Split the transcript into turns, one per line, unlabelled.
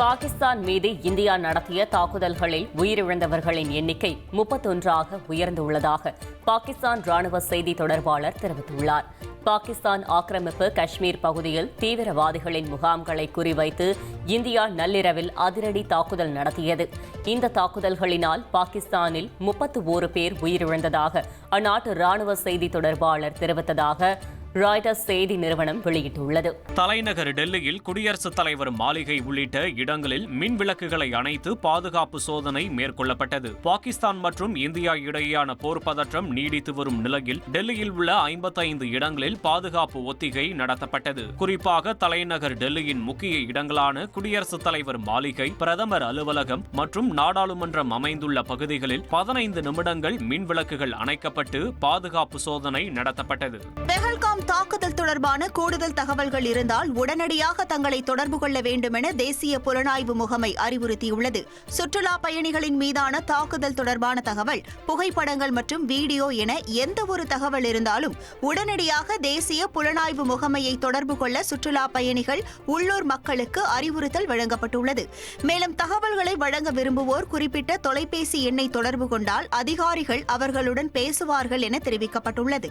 பாகிஸ்தான் மீது இந்தியா நடத்திய தாக்குதல்களில் உயிரிழந்தவர்களின் எண்ணிக்கை முப்பத்தொன்றாக உயர்ந்துள்ளதாக பாகிஸ்தான் ராணுவ செய்தி தொடர்பாளர் தெரிவித்துள்ளார். பாகிஸ்தான் ஆக்கிரமிப்பு காஷ்மீர் பகுதியில் தீவிரவாதிகளின் முகாம்களை குறிவைத்து இந்தியா நள்ளிரவில் அதிரடி தாக்குதல் நடத்தியது. இந்த தாக்குதல்களினால் பாகிஸ்தானில் முப்பத்து ஓரு பேர் உயிரிழந்ததாக அந்நாட்டு ராணுவ செய்தி தொடர்பாளர் தெரிவித்ததாக ராய்டர்ஸ் செய்தி நிறுவனம் வெளியிட்டுள்ளது.
தலைநகர் டெல்லியில் குடியரசுத் தலைவர் மாளிகை உள்ளிட்ட இடங்களில் மின் விளக்குகளை அணைத்து பாதுகாப்பு சோதனை மேற்கொள்ளப்பட்டது. பாகிஸ்தான் மற்றும் இந்தியா இடையேயான போர் பதற்றம் நீடித்து வரும் நிலையில் டெல்லியில் உள்ள ஐம்பத்தைந்து இடங்களில் பாதுகாப்பு ஒத்திகை நடத்தப்பட்டது. குறிப்பாக தலைநகர் டெல்லியின் முக்கிய இடங்களான குடியரசுத் தலைவர் மாளிகை பிரதமர் அலுவலகம் மற்றும் நாடாளுமன்றம் அமைந்துள்ள பகுதிகளில் பதினைந்து நிமிடங்கள் மின் விளக்குகள் அணைக்கப்பட்டு பாதுகாப்பு சோதனை நடத்தப்பட்டது.
பெஹல்காம் தாக்குதல் தொடர்பான கூடுதல் தகவல்கள் இருந்தால் உடனடியாக தங்களை தொடர்பு கொள்ள வேண்டும் என தேசிய புலனாய்வு முகமை அறிவுறுத்தியுள்ளது. சுற்றுலா பயணிகளின் மீதான தாக்குதல் தொடர்பான தகவல் புகைப்படங்கள் மற்றும் வீடியோ என எந்த ஒரு தகவல் இருந்தாலும் உடனடியாக தேசிய புலனாய்வு முகமையை தொடர்பு கொள்ள சுற்றுலா பயணிகள் உள்ளூர் மக்களுக்கு அறிவுறுத்தல் வழங்கப்பட்டுள்ளது. மேலும் தகவல்களை வழங்க விரும்புவோர் குறிப்பிட்ட தொலைபேசி எண்ணை தொடர்பு கொண்டால் அதிகாரிகள் அவர்களுடன் பேசுவார்கள் என தெரிவிக்கப்பட்டுள்ளது.